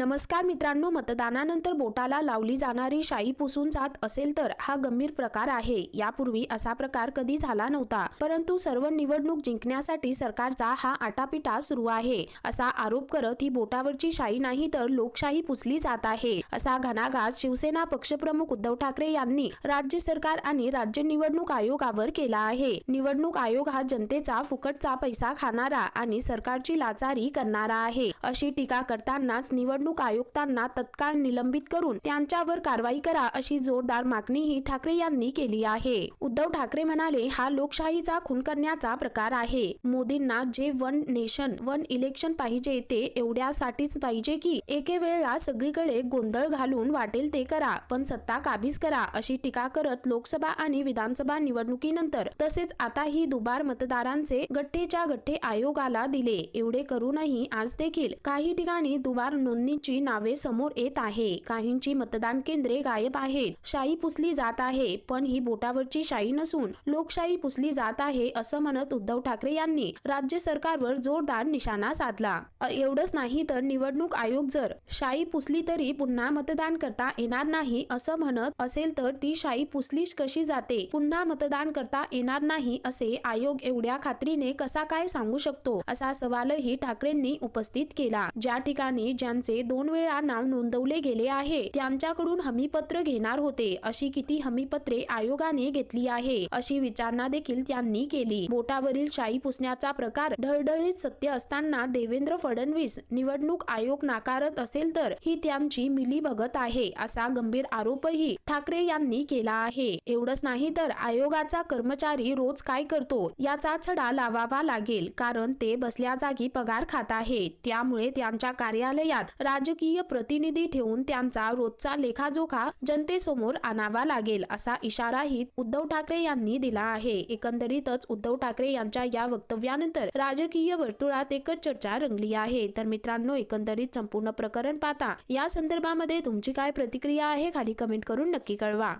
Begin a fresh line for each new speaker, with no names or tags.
नमस्कार मित्रांनो मतदानानंतर बोटाला लावली जाणारी शाई पुसून जात असेल तर हा गंभीर प्रकार आहे. यापूर्वी असा प्रकार कधी झाला नव्हता. परंतु सर्व निवडणूक जिंकण्यासाठी सरकारचा हा आटापिटा सुरू आहे. असा आरोप करत ही बोटावरची शाई नाही तर लोकशाही पुसली जात आहे. असा घणाघात शिवसेना पक्षप्रमुख उद्धव ठाकरे यांनी राज्य सरकार आणि राज्य निवडणूक आयोगावर केला आहे. निवडणूक आयोग हा जनतेचा फुकटचा पैसा खाणारा आणि सरकारची लाचारी करणारा आहे. अशी टीका करतानाच निवडणूक आयुक्तांना तत्काळ निलंबित करून त्यांच्यावर कारवाई करा अशी जोरदार मागणीही ठाकरे यांनी केली आहे. उद्धव ठाकरे म्हणाले हा लोकशाहीचा खून करण्याचा प्रकार आहे. मोदींना जे वन नेशन वन इलेक्शन पाहिजे ते एवढ्यासाठीच पाहिजे की एके वेळेला सगळीकडे गोंधळ घालून वाटेल ते करा पण सत्ता काबीज करा अशी टीका करत लोकसभा आणि विधानसभा निवडणुकीनंतर तसेच आता ही दुबार मतदारांचे गठ्ठेच्या गठ्ठे आयोगाला दिले. एवढे करूनही आज देखील काही ठिकाणी दुबार नोंदणी काहींची नावे समोर येत आहे. काहींची मतदान केंद्रे गायब आहेत. शाई पुसली जात आहे पण ही बोटावरची शाई नसून लोकशाही पुसली जात आहे असं म्हणत उद्धव ठाकरे यांनी राज्य सरकारवर जोरदार निशाणा साधला. एवढंच नाही तर निवडणूक आयोग जर शाई पुसली तरी पुन्हा मतदान करता येणार नाही असं म्हणत असेल तर ती शाई पुसलीच कशी जाते? पुन्हा मतदान करता येणार नाही असे आयोग एवढ्या खात्रीने कसा काय सांगू शकतो? असा सवालही ठाकरेंनी उपस्थित केला. ज्या ठिकाणी ज्यांचे दोन वेळा नाव नोंदवले गेले आहे. त्यांच्याकडून हमीपत्र घेणार होते. अशी किती हमीपत्रे आयोगाने घेतली आहे अशी विचारणा देखील त्यांनी केली. बोटावरील शाई पुसण्याचा प्रकार ढळढळीत सत्य असताना देवेंद्र फडणवीस निवडणूक आयोग नाकारत असेल तर ही त्यांची मिलीभगत आहे असा गंभीर आरोपही ठाकरे यांनी केला आहे. एवढंच नाही तर आयोगाचा कर्मचारी रोज काय करतो याचा छडा लावावा लागेल कारण ते बसल्या जागी पगार खात आहे. त्यामुळे त्यांच्या कार्यालयात राजकीय प्रतिनिधी ठेवून त्यांचा रोजचा लेखाजोखा जनतेसमोर आणावा लागेल असा इशाराही उद्धव ठाकरे यांनी दिला आहे. एकंदरीतच उद्धव ठाकरे यांच्या या वक्तव्यानंतर राजकीय वर्तुळात एकच चर्चा रंगली आहे. तर मित्रांनो एकंदरीत संपूर्ण प्रकरण पाहता या संदर्भामध्ये तुमची काय प्रतिक्रिया आहे खाली कमेंट करून नक्की कळवा.